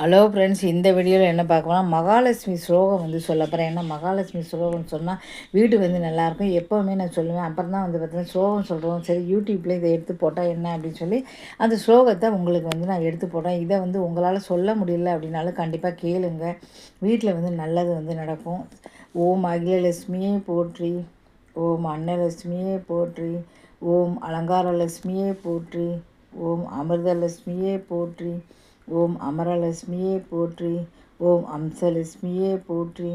Hello friends இந்த வீடியோவில் என்ன பார்க்கலாம் மகாலட்சுமி ஸ்லோகம் வந்து சொல்ல போகிறேன் ஏன்னா மகாலட்சுமி ஸ்லோகம்னு சொன்னால் வீடு வந்து நல்லாயிருக்கும் எப்போவுமே நான் சொல்லுவேன். அப்புறம் தான் வந்து பார்த்தீங்கன்னா ஸ்லோகம் சொல்கிறோம் சரி யூடியூப்பில் இதை எடுத்து போட்டால் என்ன அப்படின்னு சொல்லி அந்த ஸ்லோகத்தை உங்களுக்கு வந்து நான் எடுத்து போட்டேன் இதை வந்து உங்களால் சொல்ல முடியல அப்படின்னாலும் கண்டிப்பாக கேளுங்க. வீட்டில் வந்து நல்லது வந்து நடக்கும். ஓம் அகிலலட்சுமியே போற்றி ஓம் அன்னலட்சுமியே போற்றி ஓம் அலங்காரலட்சுமியே போற்றி ஓம் அமிர்தலட்சுமியே போற்றி ஓம் அமரலட்சுமியே போற்றி ஓம் அம்சலட்சுமியே போற்றி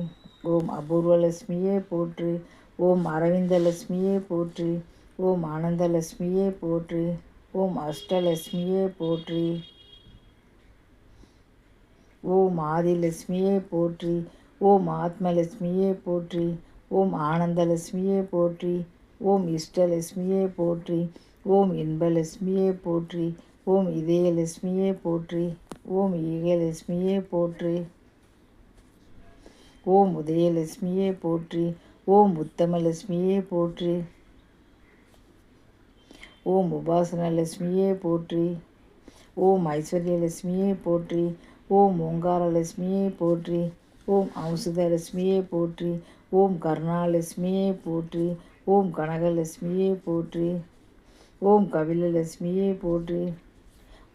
ஓம் அபூர்வலட்சுமியே போற்றி ஓம் அரவிந்தலட்சுமியே போற்றி ஓம் ஆனந்தலட்சுமியே போற்றி ஓம் அஷ்டலட்சுமியே போற்றி ஓம் ஆதிலட்சுமியே போற்றி ஓம் ஆத்மலட்சுமியே போற்றி ஓம் ஆனந்தலட்சுமியே போற்றி ஓம் இஷ்டலட்சுமியே போற்றி ஓம் இன்பலட்சுமியே போற்றி ஓம் இதயலட்சுமியே போற்றி ஓம் ஏகலட்சுமியே போற்றி. ஓம் உதயலட்சுமியே போற்றி. ஓம் உத்தமலட்சுமியே போற்றி. ஓம் உபாசனலட்சுமியே போற்றி. ஓம் ஐஸ்வர்யலட்சுமியே போற்றி. ஓம் ஓங்காரலட்சுமியே போற்றி. ஓம் ஔஷதலட்சுமியே போற்றி. ஓம் கருணாலட்சுமியே போற்றி. ஓம் கனகலட்சுமியே போற்றி. ஓம் கபிலலட்சுமியே போற்றி.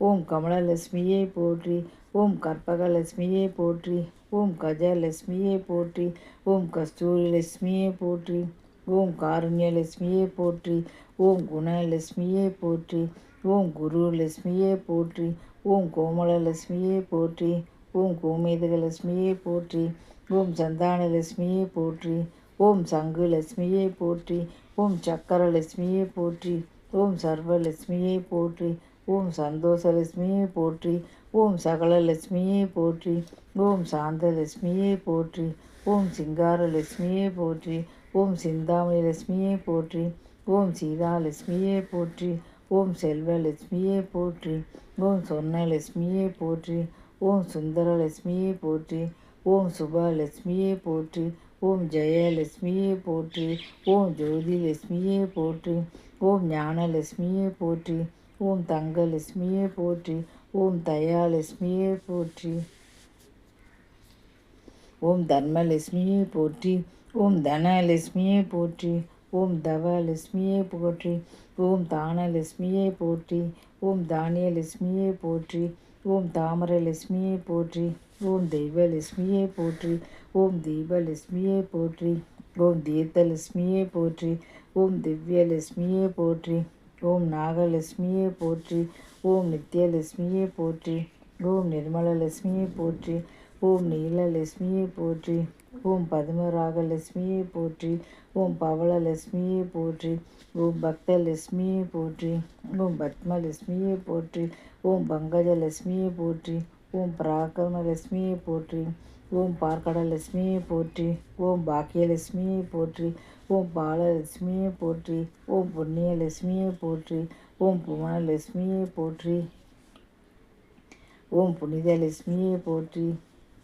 ஓம் கமலலட்சுமியே போற்றி ஓம் கற்பகலட்சுமியே போற்றி ஓம் கஜலட்சுமியே போற்றி ஓம் கஸ்தூரி லட்சுமியே போற்றி ஓம் காருண்யலட்சுமியே போற்றி ஓம் குணலட்சுமியே போற்றி ஓம் குரு குருலட்சுமியே போற்றி ஓம் கோமலலட்சுமியே போற்றி ஓம் கோமேதகலட்சுமியே போற்றி ஓம் சந்தானலட்சுமியே போற்றி ஓம் சங்கு சங்குலட்சுமியே போற்றி ஓம் சக்கரலட்சுமியே போற்றி ஓம் சர்வலட்சுமியே போற்றி ஓம் சந்தோஷலட்சுமியே போற்றி ஓம் சகலலட்சுமியே போற்றி ஓம் சாந்தலட்சுமியே போற்றி ஓம் சிங்காரலட்சுமியே போற்றி ஓம் சிந்தாமணி லட்சுமியே போற்றி ஓம் சீதாலட்சுமியே போற்றி ஓம் செல்வலட்சுமியே போற்றி ஓம் சொர்ணலட்சுமியே போற்றி ஓம் சுந்தரலட்சுமியே போற்றி ஓம் சுபலட்சுமியே போற்றி ஓம் ஜெயலட்சுமியே போற்றி ஓம் ஜோதிலட்சுமியே போற்றி ஓம் ஞானலட்சுமியே போற்றி ஓம் தங்கலட்சுமியே போற்றி ஓம் தயாலட்சுமியே போற்றி ஓம் தர்மலட்சுமியே போற்றி ஓம் தனலட்சுமியே போற்றி ஓம் தவலட்சுமியே போற்றி ஓம் தானலட்சுமியே போற்றி ஓம் தானியலட்சுமியே போற்றி ஓம் தாமரலட்சுமியே போற்றி ஓம் தெய்வலட்சுமியே போற்றி ஓம் தீபலட்சுமியே போற்றி ஓம் தீர்த்தலட்சுமியே போற்றி ஓம் திவ்யலட்சுமியே போற்றி ஓம் நாகலட்சுமியே போற்றி ஓம் நித்யலட்சுமியே போற்றி ஓம் நிர்மலலட்சுமியே போற்றி ஓம் நீலலட்சுமியே போற்றி ஓம் பத்மராகலட்சுமியே போற்றி ஓம் பவளலட்சுமியே போற்றி ஓம் பக்தலட்சுமியே போற்றி ஓம் பத்மலட்சுமியே போற்றி ஓம் பங்கஜலட்சுமியே போற்றி ஓம் பராக்கிரமலட்சுமியை போற்றி. ஓம் பார்க்கடலட்சுமியை போற்றி ஓம் பாக்கியலட்சுமியை போற்றி ஓம் பாலலட்சுமியை போற்றி ஓம் புண்ணியலட்சுமியை போற்றி ஓம் புவனலட்சுமியை போற்றி ஓம் புனிதலட்சுமியை போற்றி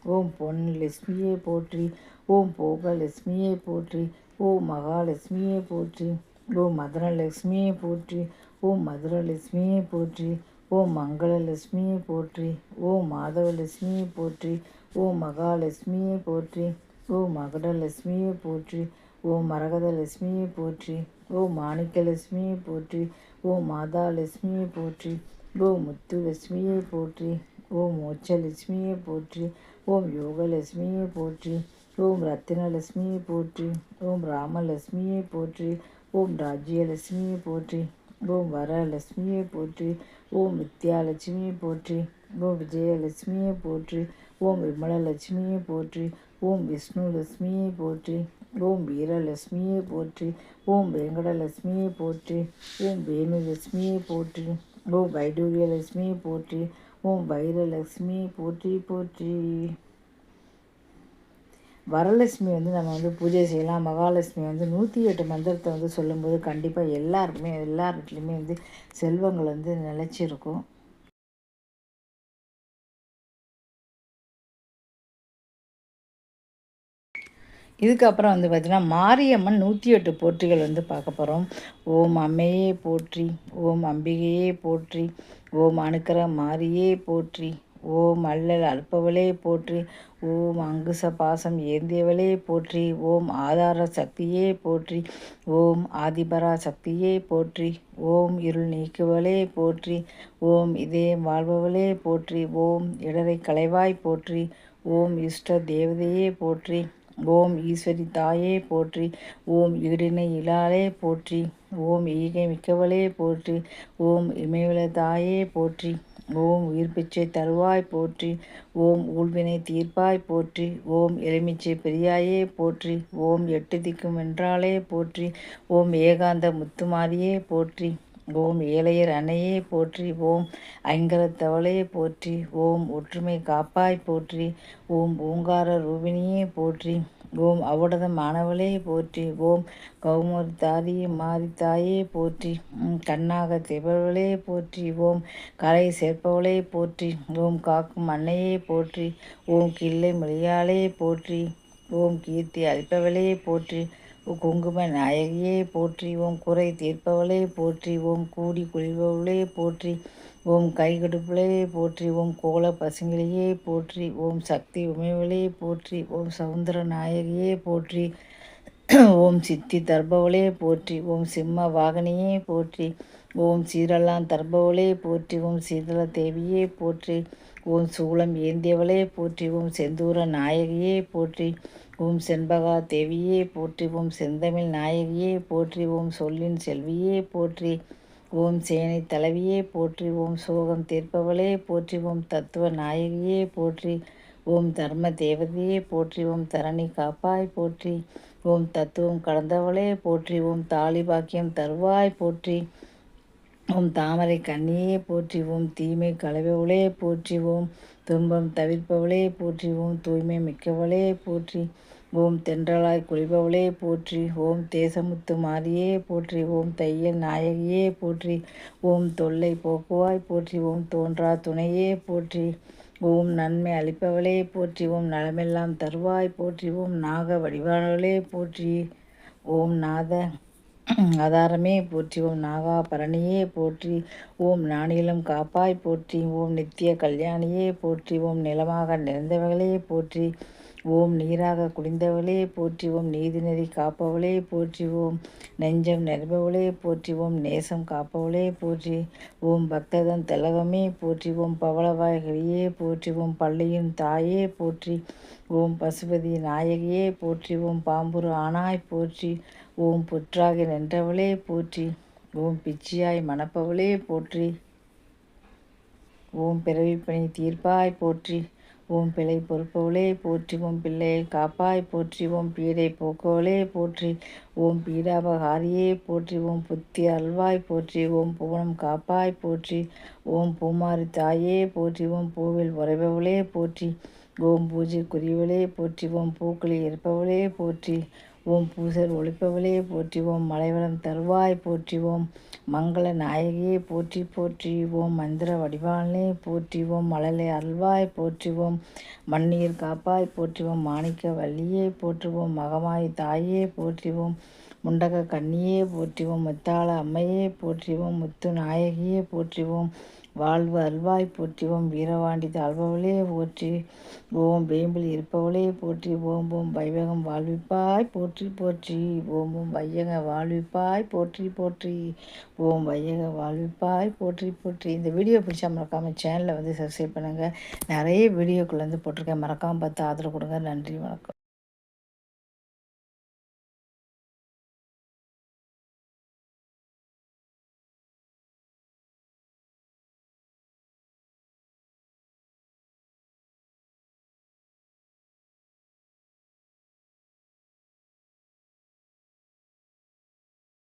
ஓம் பொன் லட்சுமியை போற்றி ஓம் போகலட்சுமியை போற்றி ஓம் மகாலட்சுமியை போற்றி ஓம் மதுரலட்சுமியை போற்றி ஓம் மதுரலட்சுமியை போற்றி ஓம் மங்களலட்சுமியை போற்றி ஓம் மாதவலட்சுமியை போற்றி ஓ மகாலட்சுமியை போற்றி ஓ மகடலட்சுமியை போற்றி ஓ மரகதலட்சுமியை போற்றி ஓ மாணிக்கலட்சுமியை போற்றி ஓம் மாதாலட்சுமியை போற்றி ஓ முத்துலட்சுமியை போற்றி ஓம் மோட்சலட்சுமியை போற்றி ஓம் யோகலட்சுமியை போற்றி ஓம் ரத்தினலட்சுமியை போற்றி ஓம் ராமலட்சுமியை போற்றி ஓம் ராஜ்யலட்சுமியை போற்றி ஓம் வரலட்சுமியை போற்றி ஓம் வித்யாலட்சுமியை போற்றி ஓம் விஜயலட்சுமியை போற்றி ஓம் விமலலட்சுமியை போற்றி ஓம் விஷ்ணு லட்சுமியை போற்றி ஓம் வீரலட்சுமியை போற்றி ஓம் வெங்கடலட்சுமியை போற்றி ஓம் வேணுலட்சுமியை போற்றி ஓம் வைடூரியலட்சுமியை போற்றி ஓம் வைரலட்சுமியை போற்றி போற்றி. வரலட்சுமி வந்து நம்ம வந்து பூஜை செய்யலாம். மகாலட்சுமி வந்து நூற்றி எட்டு மந்திரத்தை வந்து சொல்லும்போது கண்டிப்பாக எல்லாருக்குமே எல்லார் வீட்லேயுமே வந்து செல்வங்கள் வந்து நிலச்சிருக்கும். இதுக்கப்புறம் வந்து பார்த்திங்கன்னா மாரியம்மன் நூற்றி எட்டு போற்றிகள் வந்து பார்க்க போகிறோம் ஓம் அம்மையே போற்றி ஓம் அம்பிகையே போற்றி ஓம் அணுக்கிற மாரியே போற்றி ஓம் அல்லல் அல்பவளே போற்றி ஓம் அங்குச பாசம் ஏந்தியவளே போற்றி ஓம் ஆதார சக்தியே போற்றி ஓம் ஆதிபரா சக்தியே போற்றி ஓம் இருள் நீக்குவளே போற்றி ஓம் இதயம் வாழ்பவளே போற்றி ஓம் இடரை களைவாய் போற்றி ஓம் இஷ்ட தேவதையே போற்றி ஓம் ஈஸ்வரி தாயே போற்றி ஓம் ஈடினை இலாலே போற்றி ஓம் ஈகை மிக்கவளே போற்றி ஓம் இமயவள தாயே போற்றி ஓம் உயிர் பிச்சை தருவாய் போற்றி ஓம் ஊழ்வினை தீர்ப்பாய் போற்றி ஓம் எலுமிச்சை பெரியாயே போற்றி ஓம் எட்டு திக்கும் என்றாலே போற்றி ஓம் ஏகாந்த முத்துமாரியே போற்றி ஓம் ஏழையர் அன்னையே போற்றி ஓம் ஐங்கரத்தவளையே போற்றி ஓம் ஒற்றுமை காப்பாய் போற்றி ஓம் ஓங்கார ரூபினியே போற்றி ஓம் அவுடத மாணவளே போற்றி ஓம் கௌமர் தாரியே மாரித்தாயே போற்றி கண்ணாக திபவளே போற்றி ஓம் கலை சேர்ப்பவளே போற்றி ஓம் காக்கும் அன்னையே போற்றி ஓம் கிள்ளை மொழியாளே போற்றி ஓம் கீர்த்தி அளிப்பவளே போற்றி குங்கும நாயகியே போற்றி ஓம் குறை தீர்ப்பவளே போற்றி ஓம் கூடி குளிர்பவளே போற்றி ஓம் கைகடுப்புளே போற்றி ஓம் கோல பசுங்கிலேயே போற்றி ஓம் சக்தி உமைவளே போற்றி ஓம் சவுந்தர நாயகியே போற்றி ஓம் சித்தி தர்பவளே போற்றி ஓம் சிம்ம வாகனியே போற்றி ஓம் சீரெல்லாம் தர்பவளே போற்றி ஓம் சீதள தேவியே போற்றி ஓம் சூளம் ஏந்தியவளே போற்றி ஓம் செந்தூர நாயகியே போற்றி ஓம் செண்பகா தேவியே போற்றி ஓம் செந்தமிழ் நாயகியே போற்றி ஓம் சொல்லின் செல்வியே போற்றி ஓம் சேனை தலைவியே போற்றி ஓம் சோகம் தீர்ப்பவளே போற்றி ஓம் தத்துவ நாயகியே போற்றி ஓம் தர்ம தேவதையே போற்றி ஓம் தரணி காப்பாய் போற்றி ஓம் தத்துவம் கடந்தவளே போற்றி ஓம் தாலி பாக்கியம் தருவாய் போற்றி ஓம் தாமரை கண்ணியே போற்றிவோம் தீமை கலவவளே போற்றிவோம் துன்பம் தவிர்ப்பவளே போற்றிவோம் தூய்மை மிக்கவளே போற்றி ஓம் தென்றலாய் குளிப்பவளே போற்றி ஓம் தேசமுத்து மாறியே போற்றி ஓம் தையல் நாயகியே போற்றி ஓம் தொல்லை போக்குவாய் போற்றி ஓம் தோன்றா துணையே போற்றி ஓம் நன்மை அளிப்பவளே போற்றி ஓம் நலமெல்லாம் தருவாய் போற்றி ஓம் நாக வடிவானவளே போற்றி ஓம் நாத ஆதாரமே போற்றி ஓம் நாகா பரணியே போற்றி ஓம் நானிலம் காப்பாய் போற்றி ஓம் நித்திய கல்யாணியே போற்றி ஓம் நிலமாக நிறைந்தவர்களே போற்றி ஓம் நீராக குடிந்தவளே போற்றி ஓம் நீதிநெறி காப்பவளே போற்றி ஓம் நெஞ்சம் நிரம்பவளே போற்றி ஓம் நேசம் காப்பவளே போற்றி ஓம் பக்ததன் திலகமே போற்றி ஓம் போற்றிவோம் போற்றி ஓம் பள்ளியின் தாயே போற்றி ஓம் பசுபதி நாயகியே போற்றி ஓம் பாம்புரு ஆனாய் போற்றி ஓம் புற்றாகி நின்றவளே போற்றி ஓம் பிச்சியாய் மணப்பவளே போற்றி ஓம் பிறவிப்பணி தீர்ப்பாய் போற்றி ஓம் பிழை பொறுப்பவளே போற்றி ஓம் பிள்ளையை காப்பாய் போற்றி ஓம் பீடை போக்கவளே போற்றி ஓம் பீடாபகாரியே போற்றி ஓம் புத்தி அல்வாய் போற்றி ஓம் புவனம் காப்பாய் போற்றி ஓம் பூமாரி தாயே போற்றி ஓம் பூவில் உறைபவளே போற்றி ஓம் பூஜைக்குரியவளே போற்றி ஓம் பூக்களில் இருப்பவளே போற்றி ஓம் பூசர் ஒளிப்பவளையே போற்றிவோம் மலைவளம் தருவாய் போற்றிவோம் மங்கள நாயகியை போற்றி போற்றிவோம் மந்திர வடிவாளனே போற்றிவோம் மழலை அல்வாய் போற்றிவோம் மண்ணீர் காப்பாய் போற்றிவோம் மாணிக்க வள்ளியே போற்றுவோம் மகமாய் தாயே போற்றிவோம் முண்டக கண்ணியே போற்றிவோம் முத்தாள அம்மையே போற்றிவோம் முத்து நாயகியே போற்றிவோம் வாழ்வு அல்வாய் போற்றிவோம் வீரவாண்டி தாழ்பவளே போற்றி. ஓம் வேம்பில் இருப்பவளே போற்றி. ஓம் ஓம் வைவகம் வாழ்விப்பாய் போற்றி போற்றி. ஓம் ஓம் வையக வாழ்விப்பாய் போற்றி போற்றி. ஓம் வையக வாழ்விப்பாய் போற்றி போற்றி. இந்த வீடியோ பிடிச்சா மறக்காமல் சேனலை வந்து சப்ஸ்கிரைப் பண்ணுங்கள் நிறைய வீடியோக்குள்ளே வந்து போட்டிருக்கேன். மறக்காமல் பார்த்து ஆதரவு கொடுங்க. நன்றி வணக்கம்.